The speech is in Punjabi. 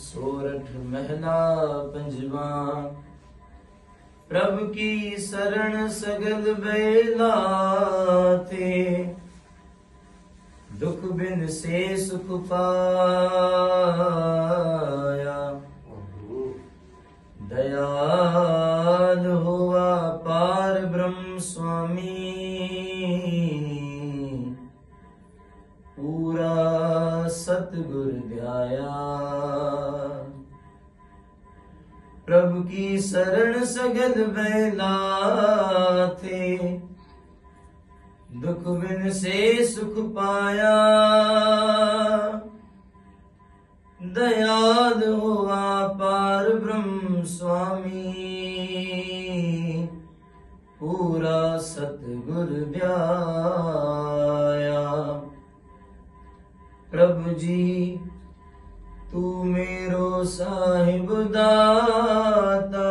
ਸੋਰਠ ਮਹਿਲਾ ਪੰਜਵਾ। ਪ੍ਰਭ ਕੀ ਸਰਣ ਸਗਲ ਬੇਲਾ ਤੇ, ਦੁਖ ਬਿਨ ਸੇ ਸੁਖ ਪਾਇਆ। ਦਇਆਲ ਹੋਆ ਪਾਰ ਬ੍ਰਹਮ ਸੁਆਮੀ। ਪੂਰਾ ਸਤਿਗੁਰ ਧਿਆਇਆ ਪ੍ਰਭ ਕੀ ਸਰਣ ਸਗਲ ਬੈਲਾ ਥੇ ਦੁਖ ਬਿਨ ਸੇ ਸੁਖ ਪਾਇਆ। ਦਇਆਲ ਹੋਆ ਪਾਰ ਬ੍ਰਹਮ ਸੁਆਮੀ। ਪੂਰਾ ਸਤਿਗੁਰ ਧਿਆਇਆ ਪ੍ਰਭ ਜੀ, ਤੂੰ ਮੇਰੋ ਸਾਹਿਬ ਦਾਤਾ